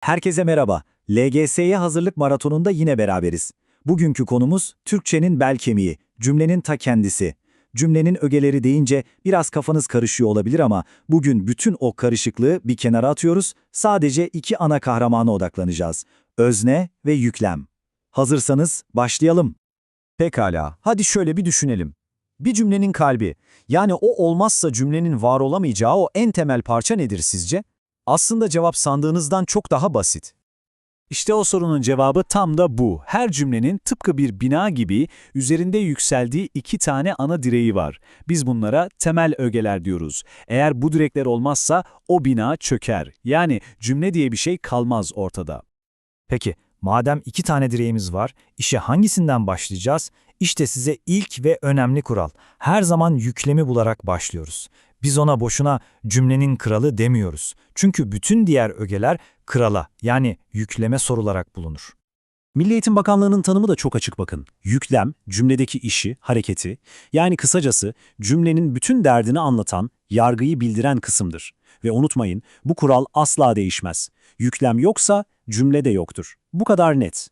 Herkese merhaba. LGS'ye hazırlık maratonunda yine beraberiz. Bugünkü konumuz Türkçenin bel kemiği, cümlenin ta kendisi. Cümlenin ögeleri deyince biraz kafanız karışıyor olabilir ama bugün bütün o karışıklığı bir kenara atıyoruz. Sadece iki ana kahramana odaklanacağız. Özne ve yüklem. Hazırsanız başlayalım. Pekala, hadi şöyle bir düşünelim. Bir cümlenin kalbi, yani o olmazsa cümlenin var olamayacağı o en temel parça nedir sizce? Aslında cevap sandığınızdan çok daha basit. İşte o sorunun cevabı tam da bu. Her cümlenin tıpkı bir bina gibi üzerinde yükseldiği iki tane ana direği var. Biz bunlara temel ögeler diyoruz. Eğer bu direkler olmazsa o bina çöker. Yani cümle diye bir şey kalmaz ortada. Peki, madem iki tane direğimiz var, işe hangisinden başlayacağız? İşte size ilk ve önemli kural. Her zaman yüklemi bularak başlıyoruz. Biz ona boşuna cümlenin kralı demiyoruz. Çünkü bütün diğer ögeler krala yani yükleme sorularak bulunur. Milli Eğitim Bakanlığı'nın tanımı da çok açık bakın. Yüklem, cümledeki işi, hareketi, yani kısacası cümlenin bütün derdini anlatan, yargıyı bildiren kısımdır. Ve unutmayın, bu kural asla değişmez. Yüklem yoksa cümle de yoktur. Bu kadar net.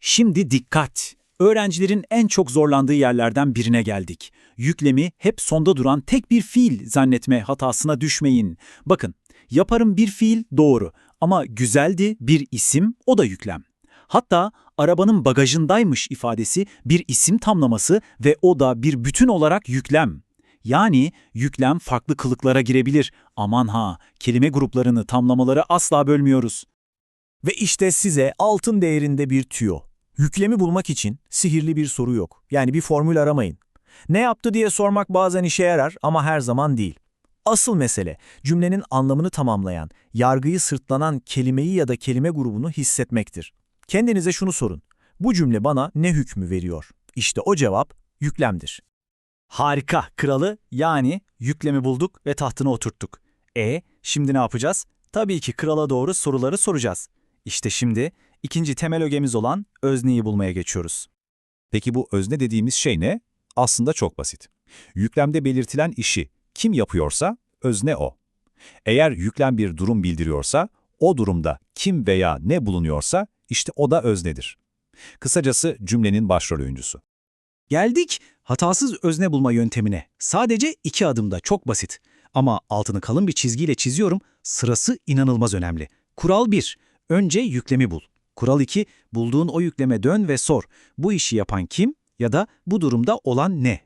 Şimdi dikkat! Öğrencilerin en çok zorlandığı yerlerden birine geldik. Yüklemi hep sonda duran tek bir fiil zannetme hatasına düşmeyin. Bakın, yaparım bir fiil doğru ama güzeldi bir isim o da yüklem. Hatta arabanın bagajındaymış ifadesi bir isim tamlaması ve o da bir bütün olarak yüklem. Yani yüklem farklı kılıklara girebilir. Aman ha, kelime gruplarını, tamlamaları asla bölmüyoruz. Ve işte size altın değerinde bir tüyo. Yüklemi bulmak için sihirli bir soru yok. Yani bir formül aramayın. Ne yaptı diye sormak bazen işe yarar ama her zaman değil. Asıl mesele cümlenin anlamını tamamlayan, yargıyı sırtlanan kelimeyi ya da kelime grubunu hissetmektir. Kendinize şunu sorun. Bu cümle bana ne hükmü veriyor? İşte o cevap yüklemdir. Harika, kralı yani yüklemi bulduk ve tahtına oturttuk. E, şimdi ne yapacağız? Tabii ki krala doğru soruları soracağız. İşte şimdi ikinci temel ögemiz olan özneyi bulmaya geçiyoruz. Peki bu özne dediğimiz şey ne? Aslında çok basit. Yüklemde belirtilen işi kim yapıyorsa özne o. Eğer yüklem bir durum bildiriyorsa, o durumda kim veya ne bulunuyorsa işte o da öznedir. Kısacası cümlenin başrol oyuncusu. Geldik hatasız özne bulma yöntemine. Sadece iki adımda çok basit. Ama altını kalın bir çizgiyle çiziyorum, sırası inanılmaz önemli. Kural 1. Önce yüklemi bul. Kural 2. Bulduğun o yükleme dön ve sor. Bu işi yapan kim ya da bu durumda olan ne?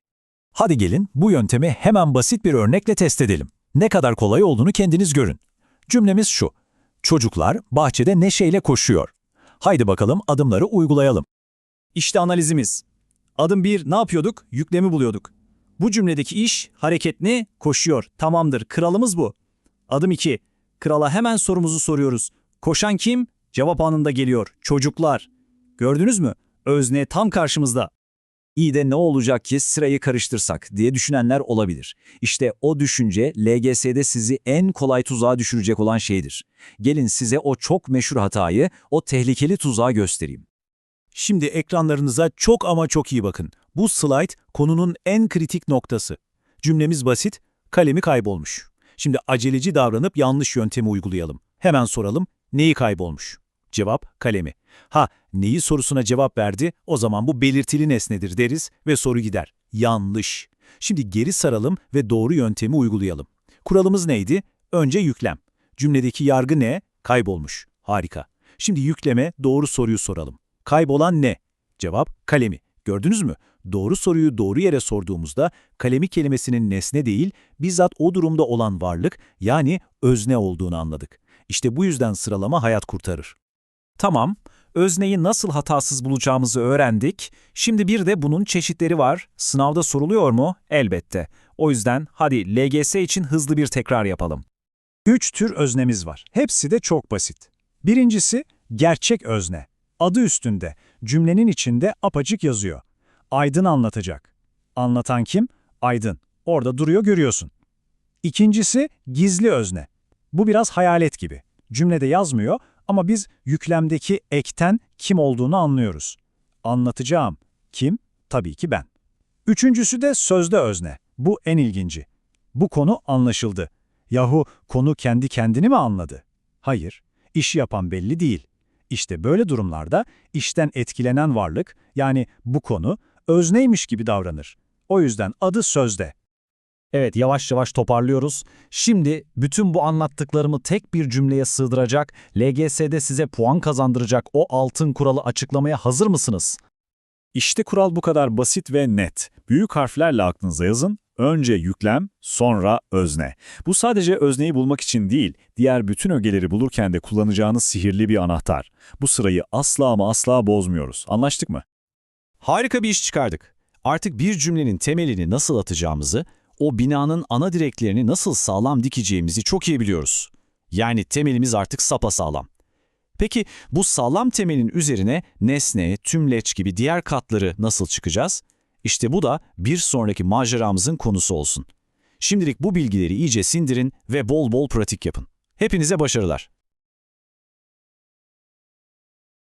Hadi gelin bu yöntemi hemen basit bir örnekle test edelim. Ne kadar kolay olduğunu kendiniz görün. Cümlemiz şu. Çocuklar bahçede neşeyle koşuyor. Haydi bakalım adımları uygulayalım. İşte analizimiz. Adım 1 ne yapıyorduk? Yüklemi buluyorduk. Bu cümledeki iş, hareket ne? Koşuyor. Tamamdır. Kralımız bu. Adım 2. Krala hemen sorumuzu soruyoruz. Koşan kim? Cevap anında geliyor. Çocuklar. Gördünüz mü? Özne tam karşımızda. İyi de ne olacak ki sırayı karıştırsak diye düşünenler olabilir. İşte o düşünce LGS'de sizi en kolay tuzağa düşürecek olan şeydir. Gelin size o çok meşhur hatayı, o tehlikeli tuzağı göstereyim. Şimdi ekranlarınıza çok ama çok iyi bakın. Bu slide konunun en kritik noktası. Cümlemiz basit, kalemi kaybolmuş. Şimdi aceleci davranıp yanlış yöntemi uygulayalım. Hemen soralım, neyi kaybolmuş? Cevap, kalemi. Ha, neyi sorusuna cevap verdi, o zaman bu belirtili nesnedir deriz ve soru gider. Yanlış. Şimdi geri saralım ve doğru yöntemi uygulayalım. Kuralımız neydi? Önce yüklem. Cümledeki yargı ne? Kaybolmuş. Harika. Şimdi yükleme, doğru soruyu soralım. Kaybolan ne? Cevap kalemi. Gördünüz mü? Doğru soruyu doğru yere sorduğumuzda kalemi kelimesinin nesne değil, bizzat o durumda olan varlık yani özne olduğunu anladık. İşte bu yüzden sıralama hayat kurtarır. Tamam, özneyi nasıl hatasız bulacağımızı öğrendik. Şimdi bir de bunun çeşitleri var. Sınavda soruluyor mu? Elbette. O yüzden hadi LGS için hızlı bir tekrar yapalım. Üç tür öznemiz var. Hepsi de çok basit. Birincisi gerçek özne. Adı üstünde, cümlenin içinde apacık yazıyor. Aydın anlatacak. Anlatan kim? Aydın. Orada duruyor görüyorsun. İkincisi gizli özne. Bu biraz hayalet gibi. Cümlede yazmıyor ama biz yüklemdeki ekten kim olduğunu anlıyoruz. Anlatacağım. Kim? Tabii ki ben. Üçüncüsü de sözde özne. Bu en ilginci. Bu konu anlaşıldı. Yahu konu kendi kendini mi anladı? Hayır. İş yapan belli değil. İşte böyle durumlarda işten etkilenen varlık, yani bu konu, özneymiş gibi davranır. O yüzden adı sözde. Evet, yavaş yavaş toparlıyoruz. Şimdi bütün bu anlattıklarımı tek bir cümleye sığdıracak, LGS'de size puan kazandıracak o altın kuralı açıklamaya hazır mısınız? İşte kural bu kadar basit ve net. Büyük harflerle aklınıza yazın. Önce yüklem, sonra özne. Bu sadece özneyi bulmak için değil, diğer bütün ögeleri bulurken de kullanacağınız sihirli bir anahtar. Bu sırayı asla ama asla bozmuyoruz. Anlaştık mı? Harika bir iş çıkardık. Artık bir cümlenin temelini nasıl atacağımızı, o binanın ana direklerini nasıl sağlam dikeceğimizi çok iyi biliyoruz. Yani temelimiz artık sapasağlam. Peki bu sağlam temelin üzerine nesne, tümleç gibi diğer katları nasıl çıkacağız? İşte bu da bir sonraki maceramızın konusu olsun. Şimdilik bu bilgileri iyice sindirin ve bol bol pratik yapın. Hepinize başarılar.